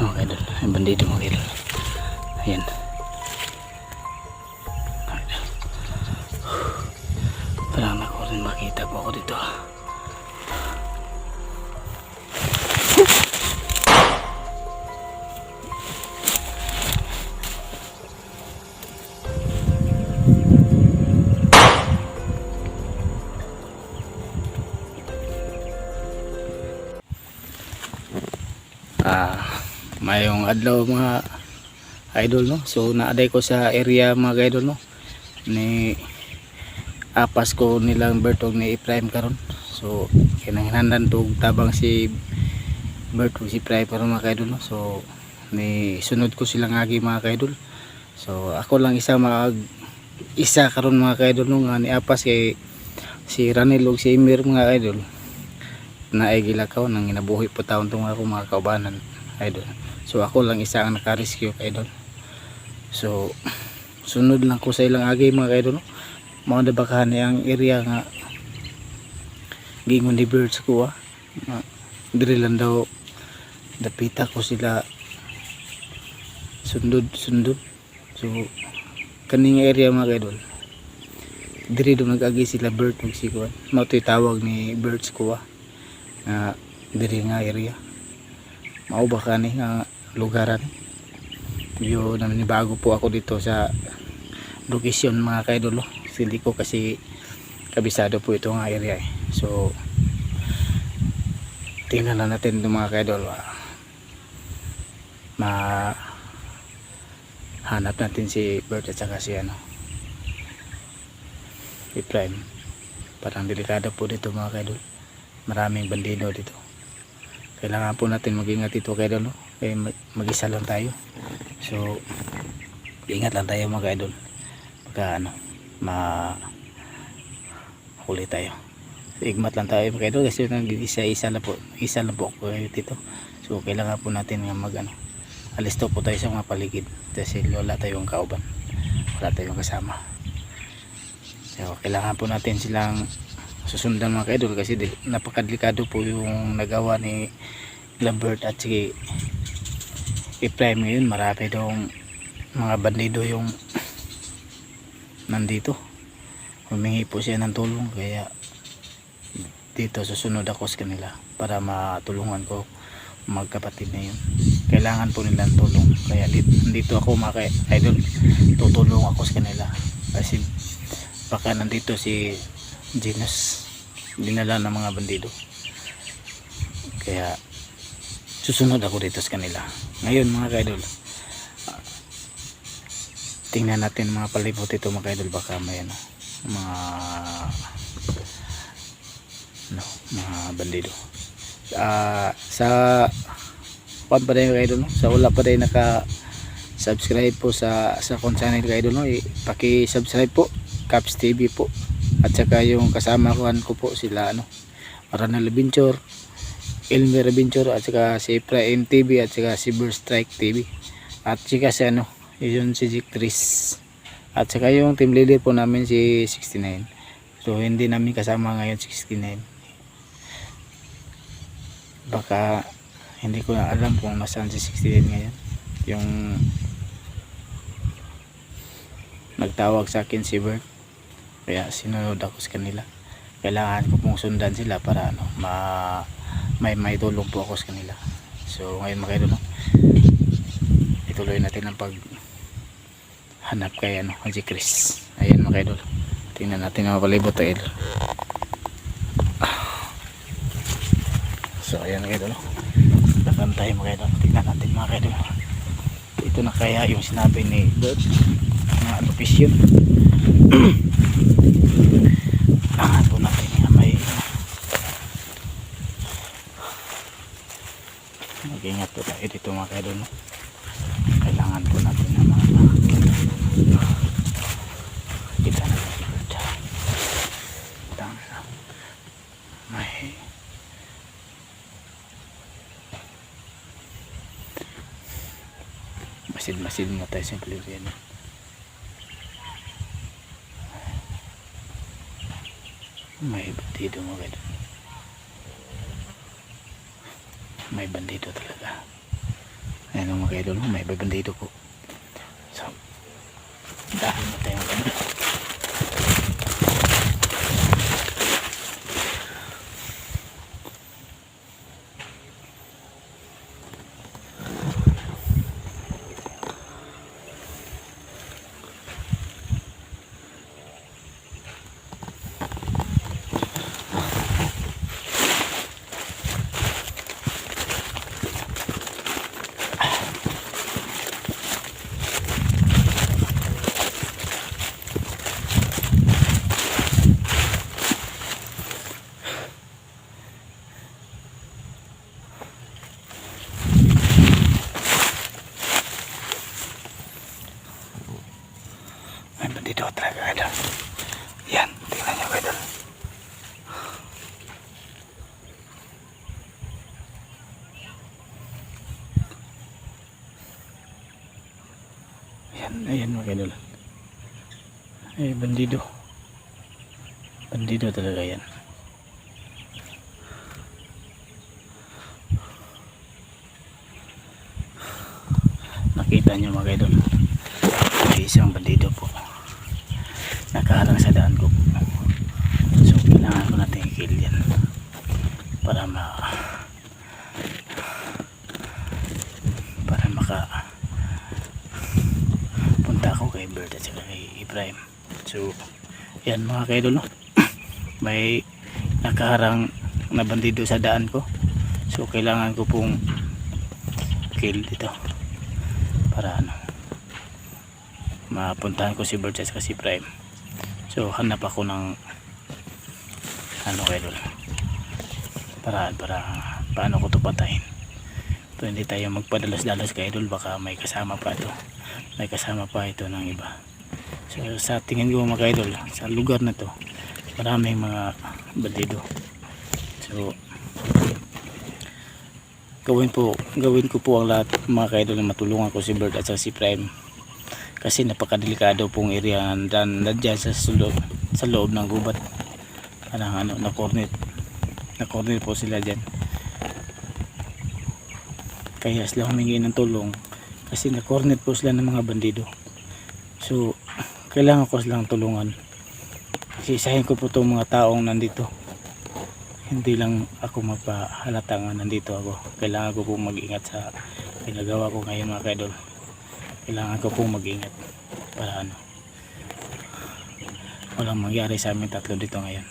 Mga idol. Ay, bandido mga idol. Ayan. Adlaw mga idol no. So naaday ko sa area mga idol no. Ni apas ko nilang Bertog ni Ibrahim karon. So kinahanglan tug tabang si Bertog si Ibrahim karon mga idol no. So ni sunod ko silang agi mga idol. So ako lang isa mag isa karon mga idol no nga ni apas kay si Ranil ug si Emir mga idol na ay gilakaw nang ginabuhi po taon tong ako mga kaubanan idol so ako lang isa ang naka-rescue idol so sunod lang ko sa ilang agi mga idol no? mga nabakahan ang area nga gingon ni birds ko ah? Diri lang daw dapita ko sila sundod sundod. So kaning area mga idol diri do nag-agi sila bird ug si kuan mao tawag ni birds ko ah. Nga diri nga area mao ba kani nga lugaran yo naman bago po ako dito sa location mga kaidolo. Hindi ko kasi kabisado po ito nga area eh. so tingnan na natin ito mga kaidolo ah. ma hanap natin si Bert at saka si ano si Prime. Parang delikado po dito mga kaidolo maraming bandido dito kailangan po natin mag-ingat dito kay no? kaya mag- mag-isa lang tayo. So ingat lang tayo mga idol. Pagka ano ma huli tayo. Igmat lang tayo mga idol kasi isa isa lang po isa lang po ako dito. So kailangan po natin nga mag ano alisto po tayo sa mga paligid kasi wala tayong kauban wala tayong kasama. So kailangan po natin silang susundan mga kaidol kasi napakadelikado po yung nagawa ni Lambert at si Ephraim ngayon. Marami daw mga bandido yung nandito. Humingi po siya ng tulong kaya dito susunod ako sa kanila para matulungan ko magkapatid na yun. Kailangan po nilang tulong kaya dito, ako mga idol tutulong ako sa kanila kasi baka nandito si Genus. Dinala ng mga bandido. Kaya susunod ako dito sa kanila. Ngayon mga kaidol tingnan natin mga palibot ito mga kaidol baka may ano mga ano, mga bandido. Ah, sa pan pa rin kaidol no? sa wala pa rin naka subscribe po sa sa kong channel kaidol no? paki-subscribe po Caps TV po at saka yung kasama ko ko po sila ano Maranal Adventure Elmer Adventure at saka si Prime TV at saka si Burst Strike TV at saka si ano yun si Jictris at saka yung team leader po namin si 69 so hindi namin kasama ngayon 69 baka hindi ko na alam kung nasaan si 69 ngayon. Yung nagtawag sa akin si Bert kaya sinunod ako sa kanila. Kailangan ko pong sundan sila para ano ma may may tulong po ako sa kanila. So ngayon mga idol ituloy natin ang pag hanap kay ano si Chris. Ayan mga idol. Tingnan natin ang palibot ay so ayan mga idol laban tayo mga idol. Tingnan natin mga idol. Ito na kaya yung sinabi ni Bert mga location Angan po natin yan. May mag-ingat po tayo dito mga kaidol. No? Kailangan po natin na mga kita na na. May masid-masid na tayo sa yan. May bandido mo ganun. May bandido talaga. Ayan ang mga idol, may babandido po. So, dahil na tayo mga idol. May bandido talaga idol. Yan, tingnan nyo idol. Yan, ayan mga idol. Ay, bandido. Bandido talaga yan. Nakita nyo mga idol. Isang bandido po. Nakaharang sa daan ko po. So, kailangan ko natin i-kill yan. Para ma... Para maka... Punta ako kay Bert at saka kay Ibrahim. So, yan mga kaidol no. May nakaharang na bandido sa daan ko. So, kailangan ko pong kill dito. Para ano mapuntahan ko si Bert at si Prime so hanap ako ng ano kayo paraan para paano ko to patayin? So hindi tayo magpadalas-dalas kayo doon baka may kasama pa ito. May kasama pa ito ng iba. So sa tingin ko mga idol sa lugar na to maraming mga bandido. So gawin po gawin ko po ang lahat mga kaidol na matulungan ko si Bert at si Prime kasi napakadelikado pong area nandiyan sa loob, sa loob ng gubat. Parang ano na cornet na cornet po sila dyan. Kaya sila humingi ng tulong kasi na cornet po sila ng mga bandido. So kailangan ko silang tulungan. Kasi isahin ko po itong mga taong nandito. Hindi lang ako magpahalata nga nandito ako. Kailangan ko po mag-ingat sa ginagawa ko ngayon mga kaidol kailangan ko pong mag-ingat para ano walang mangyari sa amin tatlo dito ngayon.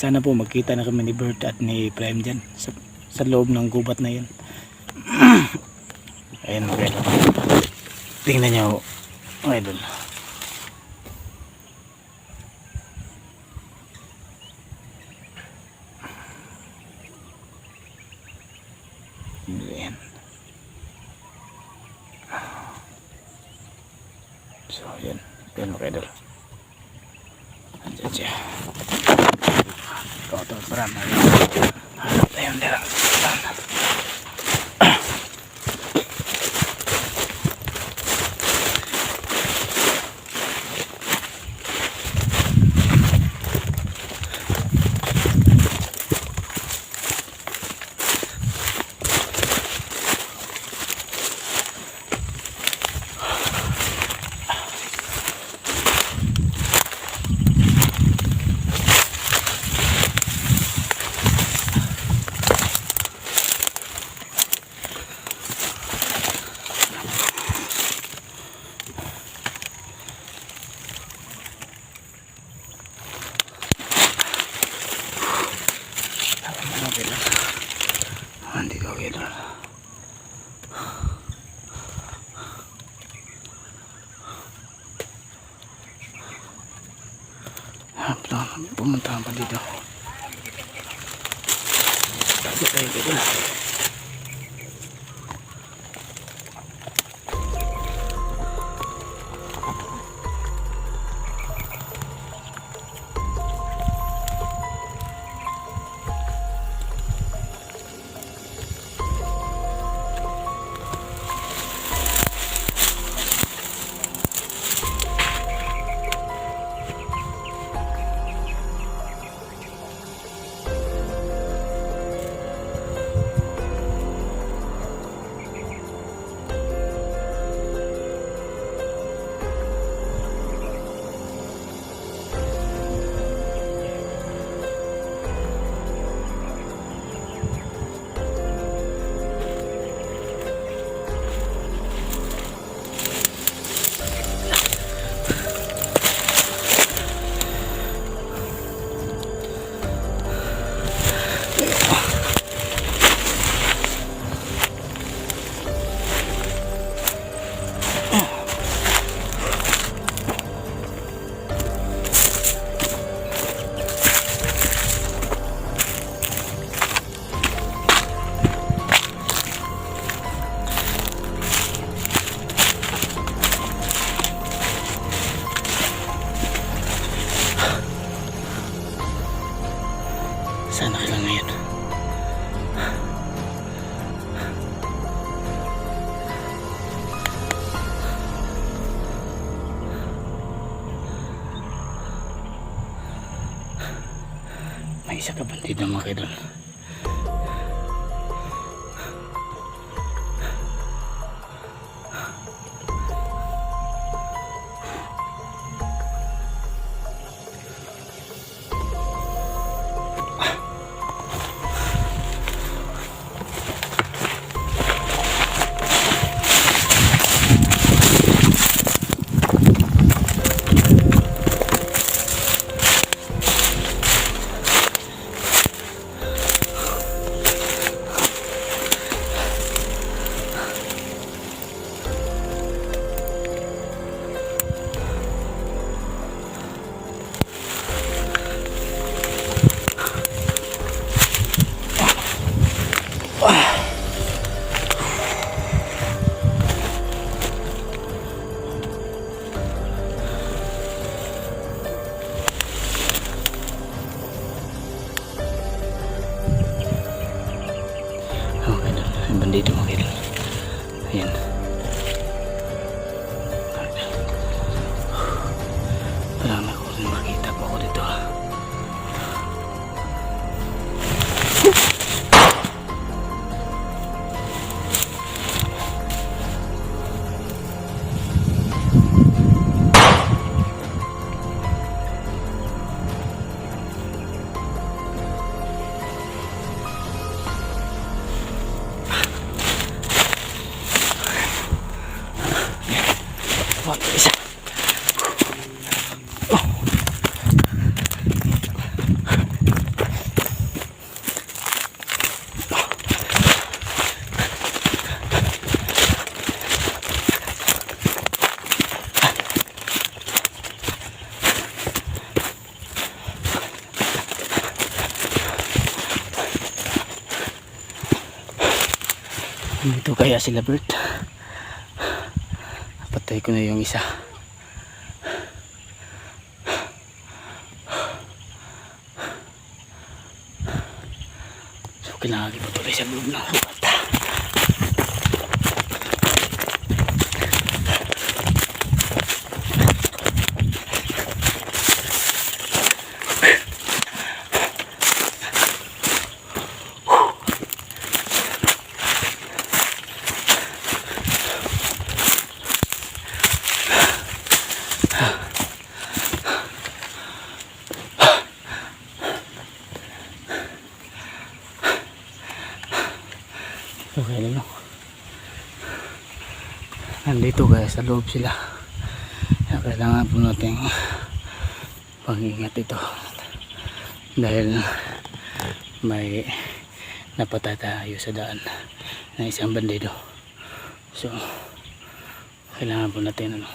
Sana po magkita na kami ni Bert at ni Prime dyan sa, sa loob ng gubat na yun. Ayun mga idol tingnan nyo mga idol Ayan. So, yan. Yan mga idol. Andyan siya. Ikaw ito, parang hanap na yun nila. Okay lang. Hindi ko okay lang. Hapla, pumunta pa dito. Tago tayo dito. Isa ka bandido mga kaidol. Marami ko rin makita pa ako dito. ah. Dito kaya sila Bert. Patay ko na yung isa. So kailangan ipatuloy sa loob ng sukat. Okay lang no. Nandito kaya sa loob sila. Kaya kailangan po natin pag-ingat ito. Dahil may napatay sa daan na isang bandido. So, kailangan po natin ano,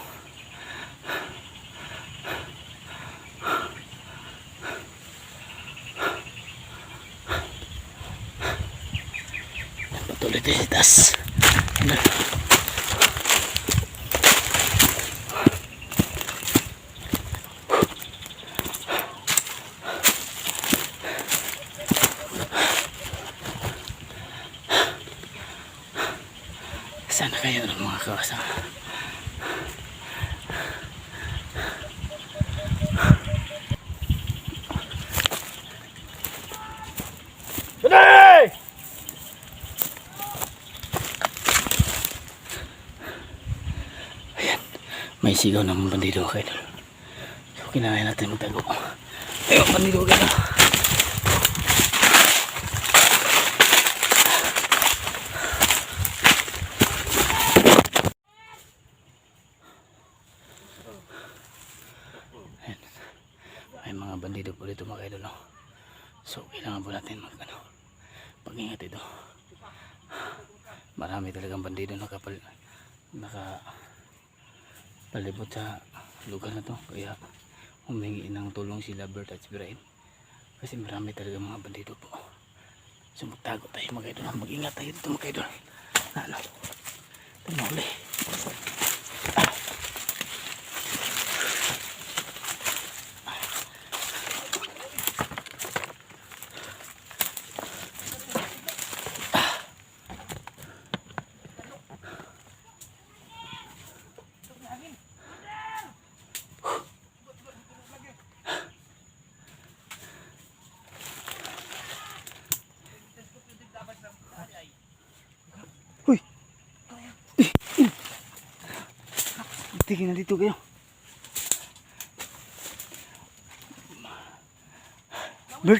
patuloy tayo sa kayo ng mga kawasama. Today! May sigaw ng bandido kayo. So, kailangan natin magtago. Ayun, bandido kayo. Ayan. May mga bandido po dito mga kaidol. no? So, kailangan po natin mag, ano, pag-ingat ito. Marami talagang bandido nakapal, naka, palibot sa lugar na to kaya humingi ng tulong sila Bert at si Brian. Kasi marami talaga mga bandido po. So tayo mga idol. Mag ingat tayo dito mga idol. Ano tumuli Sige, nandito kayo. Bert!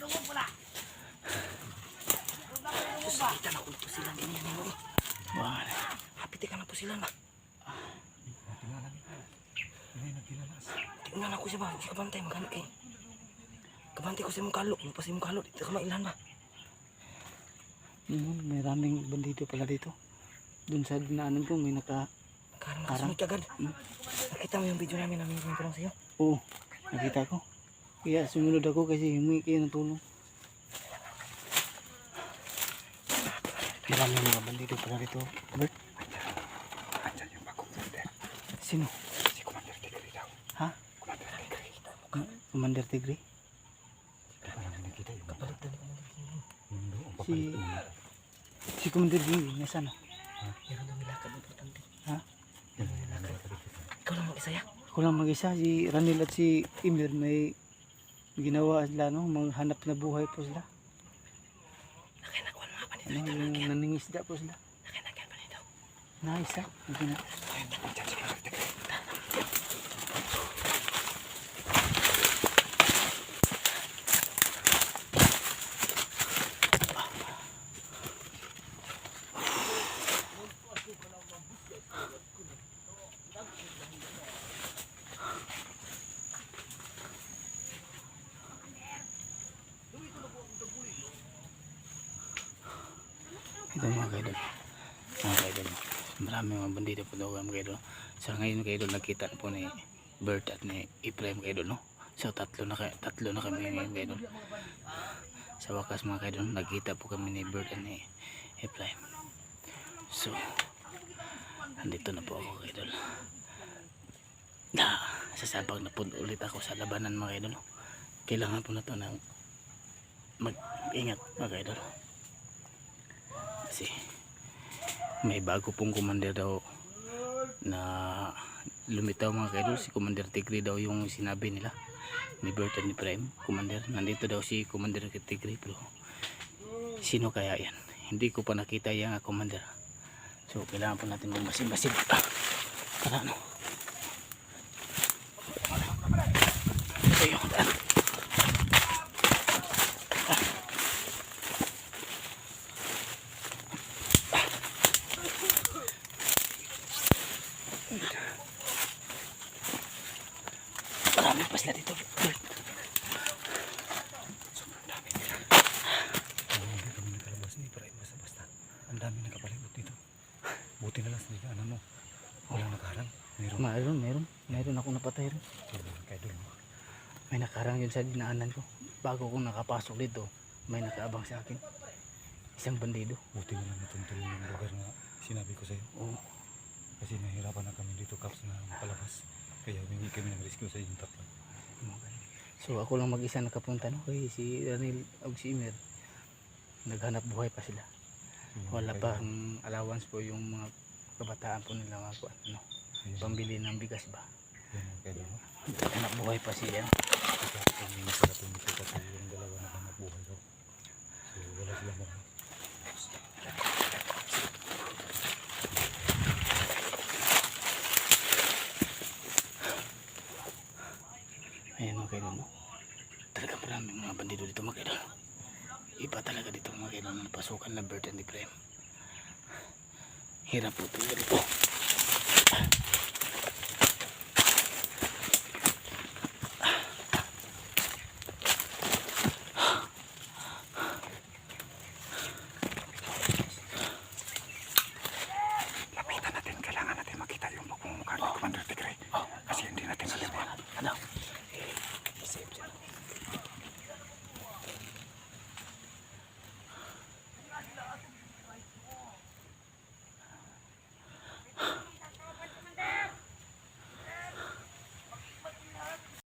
Kita na kung sila din yan mo. Wah, Hapit ka na po sila na. Tingnan ako siya ba? Si kabantay maghanap kay. Kabantay ko sa imong kalo. Ano pa sa imong kalo? Dito ka mailan ba? yun, may raming bandido pala dito. Doon sa dinaanan ko, may naka... Karang nakasunod ka agad. Nakita mo yung video namin namin yung lang sa'yo. Oo, nakita ko. Kaya sumunod ako kasi humingi kayo ng tulong. Maraming mga bandido pala dito. Bert? Andyan yung bagong. Sino? Si Commander Tigre daw. Ha? Commander Tigre. Commander ba namin nakita yung Kapalit na Si... Si Commander Tigre, nasaan na? Meron na nilakad ng importante. Ha? Yan yung nalakad. Ikaw lang mag-isa ya. Ako lang mag-isa, si Ranil at si Emir may ginawa sila, no? Maghanap na buhay po sila. Nakinakuan mga panito. Ano, yung naningisda po sila. Nakinakuan panito. Nice, ha? Hindi na. Andyan si Commander Tigre. Ito mga kaidol. Mga kaidol. Marami mga bandido po daw mga kaidol. Sa ngayon kaidol nakita po ni Bert at ni Ephraim kaidol no. So tatlo na tatlo na kami ngayon kaidol. Sa wakas mga kaidol nakita po kami ni Bert at ni Ephraim. So andito na po ako kaidol. Na sasabag na po ulit ako sa labanan mga kaidol. no. Kailangan po na to ng mag-ingat mga kaidol kasi may bago pong commander daw na lumitaw mga kaidol. Si Commander Tigre daw yung sinabi nila. Ni Berton ni Prime Commander. Nandito daw si Commander Tigre pero sino kaya yan? Hindi ko pa nakita yung Commander. So kailangan po natin bumasin-basin para ano ito yung daan marami pa sila dito Bert. Hindi kami nakalabas ni Ibrahim basta-basta. Ang dami nakapalibot dito. Buti na lang sa ligaan mo. Walang nakaharang. Meron. mayroon mayroon mayroon ako napatay rin Sobrang kaidol mo. may nakarang yun sa dinaanan ko. Bago ko nakapasok dito may nakaabang sa akin. Isang bandido. Buti na lang natuntun yung lugar na sinabi ko sa'yo. oo. Kasi nahihirapan na kami dito Caps na palabas. Kaya humingi kami ng rescue sa inyong tatlo. so ako lang mag-isa nakapunta no? Kay si Ranil o si Imer. Naghanap buhay pa sila. Wala kaidol. pang allowance po yung mga kabataan po nila mga ano, pambili ng bigas ba? Yan ang kaidol mo. naghanap buhay pa siya Kaya kami na hanap buhay ko. So wala mga Ayan mga kaidol, no? Talaga marami mga bandido dito mga kaidol. Iba talaga dito mga kaidol na napasukan na Bert and Prime. Hirap po talaga dito.